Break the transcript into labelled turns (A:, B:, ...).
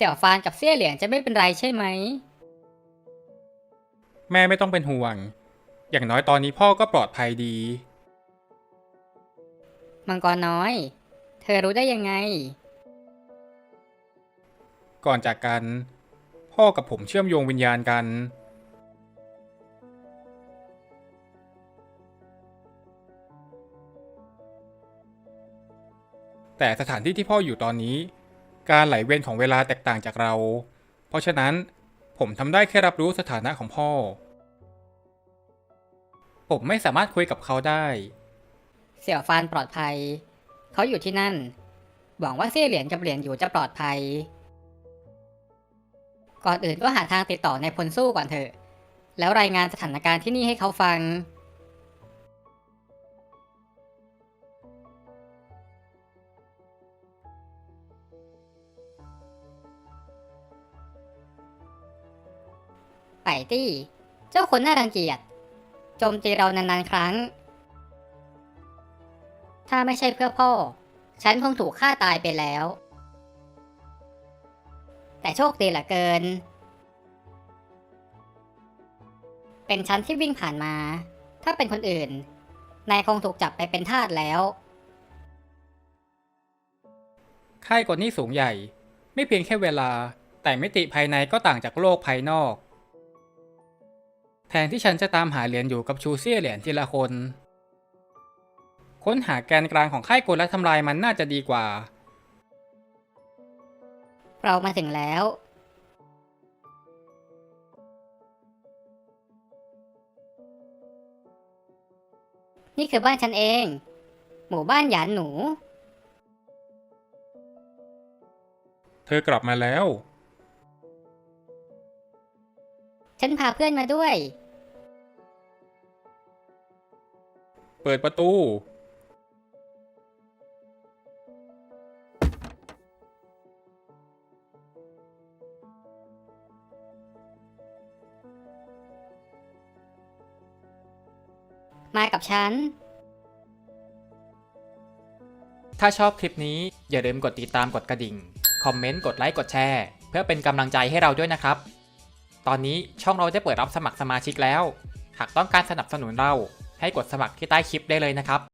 A: สี่ยวฟานกับเสี่ยเหลียงจะไม่เป็นไรใช่ไหม
B: แม่ไม่ต้องเป็นห่วง อย่างน้อยตอนนี้พ่อก็ปลอดภัยดี
A: มังกรน้อย เธอรู้ได้ยังไง
B: ก่อนจากกัน พ่อกับผมเชื่อมโยงวิญญาณกัน แต่สถานที่ที่พ่ออยู่ตอนนี้ การไหลเวียนของเวลาแตกต่างจากเรา เพราะฉะนั้นผมทำได้แค่รับรู้สถานะของพ่อ ผมไม่สามารถคุยกับเขาได้
A: เสี่ยวฟานปลอดภัย เขาอยู่ที่นั่น หวังว่าเสี่ยเหรียญกับเหรียญอยู่จะปลอดภัย ก่อนอื่นก็หาทางติดต่อในพลสู้ก่อนเถอะ แล้วรายงานสถานการณ์ที่นี่ให้เขาฟัง ปตี้ เจ้าคนน่ารังเกียจโจมตีเรานานๆครั้ง ถ้าไม่ใช่เพื่อพ่อ ฉันคงถูกฆ่าตายไปแล้ว แต่โชคดีเหลือเกิน เป็นฉันที่วิ่งผ่านมา ถ้าเป็นคนอื่น นายคงถูกจับไปเป็นทาสแล้ว
B: ค่ายกฎนี้สูงใหญ่ ไม่เพียงแค่เวลา แต่มิติภายในก็ต่างจากโลกภายนอก แทนที่ฉันจะตามหาเหรียญอยู่กับชูเซี่ยเหรียญทีละคน ค้นหาแกนกลางของค่ายกฎและทำลายมันน่าจะดีกว่า
A: เรามาถึงแล้ว นี่คือบ้านฉันเอง หมู่บ้านหยานหนู
B: เธอกลับมาแล้ว
A: ฉันพาเพื่อนมาด้วย
B: เปิดประตู
A: มากับฉัน
C: ถ้าชอบคลิปนี้อย่าลืมกดติดตามกดกระดิ่ง คอมเมนต์ กดไลค์ กดแชร์ เพื่อเป็นกำลังใจให้เราด้วยนะครับ ตอนนี้ช่องเราได้เปิดรับสมัครสมาชิกแล้ว หากต้องการสนับสนุนเรา ให้กดสมัครที่ใต้คลิปได้เลยนะครับ